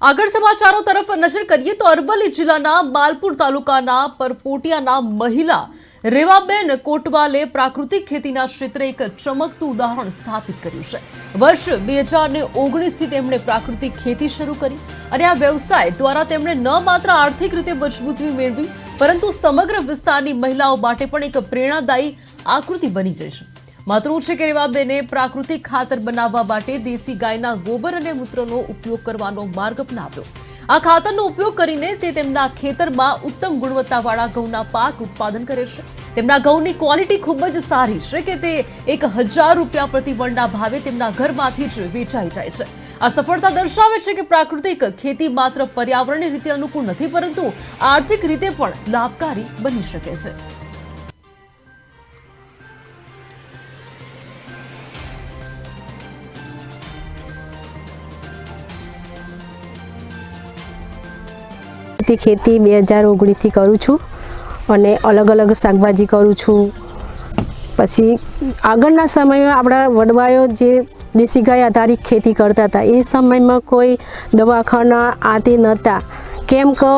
આગળ સમાચારો તરફ નજર કરીએ તો અરવલ્લી જિલ્લાના માલપુર તાલુકાના પરપોટિયાના મહિલા રેવાબેન કોટવાલે પ્રાકૃતિક ખેતીના ક્ષેત્રે એક ચમકતું ઉદાહરણ સ્થાપિત કર્યું છે. વર્ષ બે હજાર ને ઓગણીસથી તેમણે પ્રાકૃતિક ખેતી શરૂ કરી અને આ વ્યવસાય દ્વારા તેમણે ન માત્ર આર્થિક રીતે મજબૂતી મેળવી, પરંતુ સમગ્ર વિસ્તારની મહિલાઓ માટે પણ એક પ્રેરણાદાયી આકૃતિ બની જઈ છે. મહત્વનું છે કે રેવાબેને પ્રાકૃતિક ખાતર બનાવવા માટે દેશી ગાયના ગોબર અને મૂત્રનો ઉપયોગ કરવાનો માર્ગ અપનાવ્યો. આ ખાતરનો ઉપયોગ કરીને તે તેમના ખેતરમાં ઉત્તમ ગુણવત્તાવાળા ઘઉંના પાક ઉત્પાદન કરે છે. તેમના ઘઉંની ક્વોલિટી ખૂબ જ સારી છે કે તે એક હજાર રૂપિયા પ્રતિ મણના ભાવે તેમના ઘરમાંથી જ વેચાઈ જાય છે. આ સફળતા દર્શાવે છે કે પ્રાકૃતિક ખેતી માત્ર પર્યાવરણની રીતે અનુકૂળ નથી, પરંતુ આર્થિક રીતે પણ લાભકારી બની શકે છે. તે ખેતી બે હજાર ઓગણીસથી કરું છું અને અલગ અલગ શાકભાજી કરું છું. પછી આગળના સમયમાં આપણા વડવાયો જે દેશી ગાય આધારિત ખેતી કરતા હતા, એ સમયમાં કોઈ દવાખાના આતે નહોતા. કેમ કે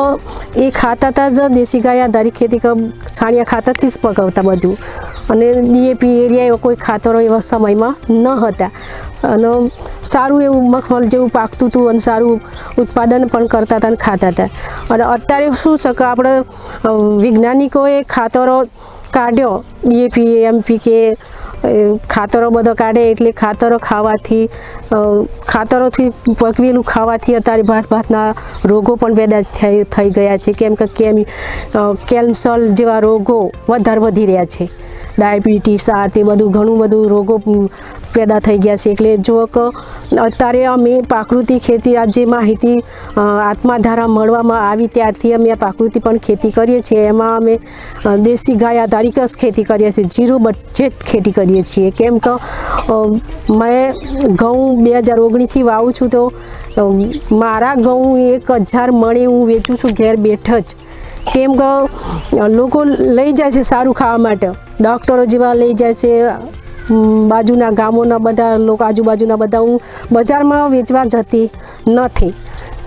એ ખાતા હતા જ દેશી ગાય આધારિત ખેતી છાણિયા ખાતાથી જ પકવતા બધું. અને ડીએપી એરિયા એવા કોઈ ખાતરો એવા સમયમાં ન હતા. અને સારું એવું મખમલ જેવું પાકતું હતું અને સારું ઉત્પાદન પણ કરતા હતા અને ખાતા હતા. અને અત્યારે શું છે કે આપણે વૈજ્ઞાનિકોએ ખાતરો કાઢ્યો. ડીએપી એમપીકે ખાતરો બધો કાઢે એટલે ખાતરો ખાવાથી ખાતરોથી પકવેલું ખાવાથી અત્યારે ભાત ભાતના રોગો પણ પેદા થઈ ગયા છે. કેમ કે કેમ કેન્સર જેવા રોગો વધારે વધી રહ્યા છે. ડાયાબિટીસ આ તે બધું ઘણું બધું રોગો પેદા થઈ ગયા છે. એટલે જો અત્યારે અમે પ્રાકૃતિક ખેતી આ જે માહિતી આત્માધારા મળવામાં આવી ત્યારથી અમે આ પ્રાકૃતિક પણ ખેતી કરીએ છીએ. એમાં અમે દેશી ગાય આધારિત જ ખેતી કરીએ છીએ. જીરો બજેટ ખેતી કરીએ છીએ. કેમ કે મેં ઘઉં બે હજાર ઓગણીસથી વાવું છું તો મારા ઘઉં એક હજાર મણે હું વેચું છું. ઘેર બેઠ જ. કેમ કે લોકો લઈ જાય છે સારું ખાવા માટે. ડૉક્ટરો જેવા લઈ જાય છે બાજુના ગામોના બધા લોકો, આજુબાજુના બધા હું બજારમાં વેચવા જતી નથી.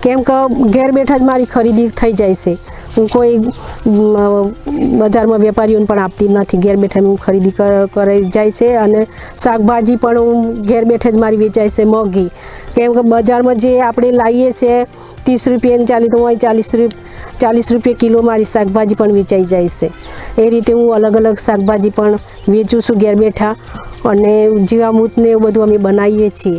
કેમ કે ઘેર બેઠા જ મારી ખરીદી થઈ જાય છે. હું કોઈ બજારમાં વેપારીઓને પણ આપતી નથી. ઘેર બેઠા હું ખરીદી કર- જાય છે અને શાકભાજી પણ હું ઘેર બેઠે જ મારી વેચાય છે મોંઘી. કેમ કે બજારમાં જે આપણે લાવીએ છીએ ત્રીસ રૂપિયાની ચાલી તો હું ચાલીસ રૂપિયા ચાલીસ રૂપિયા કિલો મારી શાકભાજી પણ વેચાઈ જાય છે. એ રીતે હું અલગ અલગ શાકભાજી પણ વેચું છું ઘેર બેઠા અને જીવામૃતને એવું બધું અમે બનાવીએ છીએ.